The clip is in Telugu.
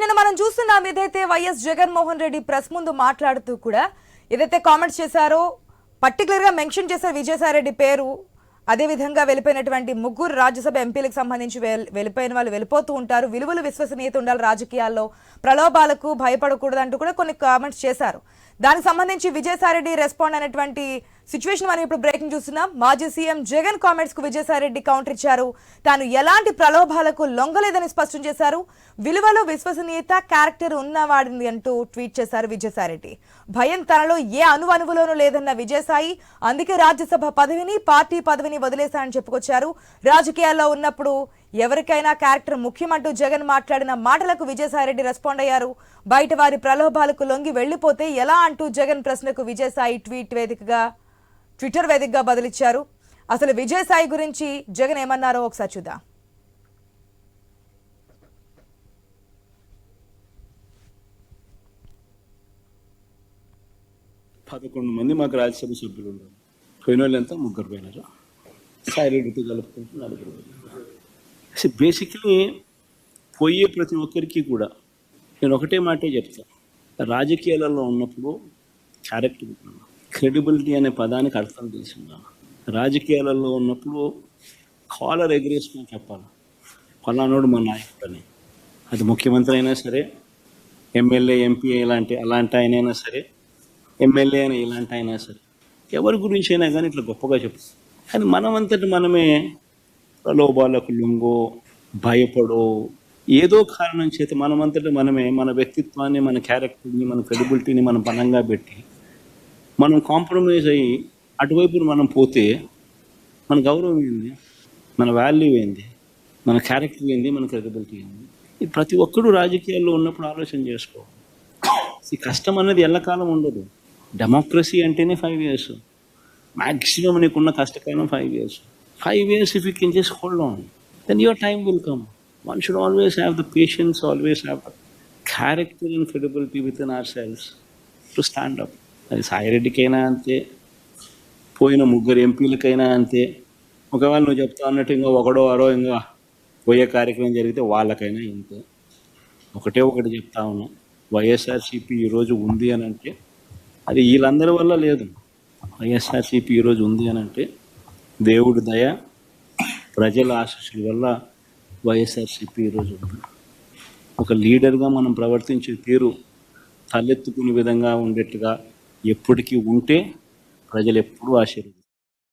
రైట్ మనం చూస్తున్నాం. ఏదైతే వైఎస్ జగన్మోహన్ రెడ్డి ప్రెస్ ముందు మాట్లాడుతూ కూడా ఏదైతే కామెంట్స్ చేశారో పర్టికులర్గా మెన్షన్ చేశారు విజయసాయి రెడ్డి పేరు అదే విధంగా వెళ్ళిపోయినటువంటి ముగ్గురు రాజ్యసభ ఎంపీలకు సంబంధించి వెల్- వెళ్ళిపోయిన వాళ్ళు వెళ్ళిపోతూ ఉంటారు. విలువలు విశ్వసనీయత ఉండాలి రాజకీయాల్లో. ప్రలోభాలకు భయపడకూడదంటూ కూడా కొన్ని కామెంట్స్ చేశారు. దానికి సంబంధించి విజయసాయిరెడ్డి రెస్పాండ్ అనేటువంటి సిచ్యువేషన్ మనం ఇప్పుడు బ్రేకింగ్ చూస్తున్నాం. మాజీ సీఎం జగన్ కామెంట్స్కు విజయసాయిరెడ్డి కౌంటర్ ఇచ్చారు. తాను ఎలాంటి ప్రలోభాలకు లొంగలేదని స్పష్టం చేశారు. విలువలో విశ్వసనీయత క్యారెక్టర్ ఉన్నవాడిని అంటూ ట్వీట్ చేశారు విజయసాయిరెడ్డి. భయం తనలో ఏ అనువనువులోనూ లేదన్న విజయసాయి అందుకే రాజ్యసభ పదవిని పార్టీ పదవిని వదిలేశానని చెప్పుకొచ్చారు. రాజకీయాల్లో ఉన్నప్పుడు ఎవరికైనా క్యారెక్టర్ ముఖ్యమంటూ జగన్ మాట్లాడిన మాటలకు విజయసాయిరెడ్డి రెస్పాండ్ అయ్యారు. బయట వారి ప్రలోభాలకు లొంగి వెళ్ళిపోతే ఎలా అంటూ జగన్ ప్రశ్నకు విజయసాయి ట్వీట్ వేదికగా ట్విట్టర్ వేదికగా బదిలిచ్చారు. అసలు విజయసాయి గురించి జగన్ ఏమన్నారో ఒకసారి చూద్దాం. పదకొండు మంది మాకు రాజ్యసభ సభ్యులు ఉన్నారు. పోయిన వాళ్ళు ఎంత ముగ్గురు పోయినారు. సాయి రెడ్డితో కలుపుకుంటూ నలుగురు పోయినారు. బేసిక్లీ పోయే ప్రతి ఒక్కరికి కూడా నేను ఒకటే మాటే చెప్తాను రాజకీయాలలో ఉన్నప్పుడు క్యారెక్టర్ క్రెడిబిలిటీ అనే పదానికి అర్థం తెలిసిందా? రాజకీయాలలో ఉన్నప్పుడు కాలర్ ఎగరేసుకుని చెప్పాలి? పలానాడు మా నాయకుడు అని అది ముఖ్యమంత్రి అయినా సరే ఎమ్మెల్యే ఎంపీ ఇలాంటి అలాంటి ఆయనైనా సరే ఎమ్మెల్యే అని ఇలాంటి అయినా సరే ఎవరి గురించి అయినా కానీ ఇట్లా గొప్పగా చెప్తుంది కానీ మనమంతటి మనమే ప్రలోభాలకు లొంగో భయపడో ఏదో కారణం చేత మనమంతటి మనమే మన వ్యక్తిత్వాన్ని మన క్యారెక్టర్ని మన క్రెడిబిలిటీని మనం బలంగా పెట్టి మనం కాంప్రమైజ్ అయ్యి అటువైపు మనం పోతే మన గౌరవం ఏంది? మన వాల్యూ ఏంది? మన క్యారెక్టర్ ఏంది? మన క్రెడిబిలిటీ ఏంది? ఇది ప్రతి ఒక్కడు రాజకీయాల్లో ఉన్నప్పుడు ఆలోచన చేసుకో. ఈ కష్టం అనేది ఎల్లకాలం ఉండదు. డెమోక్రసీ అంటేనే ఫైవ్ ఇయర్స్ మ్యాక్సిమం నీకున్న కష్టకాలం five years five years if you can just hold on then your time will come. One should always have the patience always have the character and credibility with ourselves to selves to stand అది సాయిరెడ్డికైనా అంతే పోయిన ముగ్గురు ఎంపీలకైనా అంతే ఒకవేళ నువ్వు చెప్తా అన్నట్టు ఇంకా ఒకడో అరో ఇంకా పోయే కార్యక్రమం జరిగితే వాళ్ళకైనా ఇంతే. ఒకటే ఒకటి చెప్తా ఉన్నాం. వైఎస్ఆర్సీపీ ఈరోజు ఉంది అని అంటే అది వీళ్ళందరి వల్ల లేదు. వైఎస్ఆర్సీపీ ఈరోజు ఉంది అని అంటే దేవుడి దయ ప్రజల ఆశీస్సుల వల్ల వైఎస్ఆర్సీపీ ఈరోజు ఉంది. ఒక లీడర్గా మనం ప్రవర్తించే తీరు తలెత్తుకునే విధంగా ఉండేట్టుగా ఎప్పటికీ ఉంటే ప్రజలు ఎప్పుడూ ఆశీర్వదిస్తారు.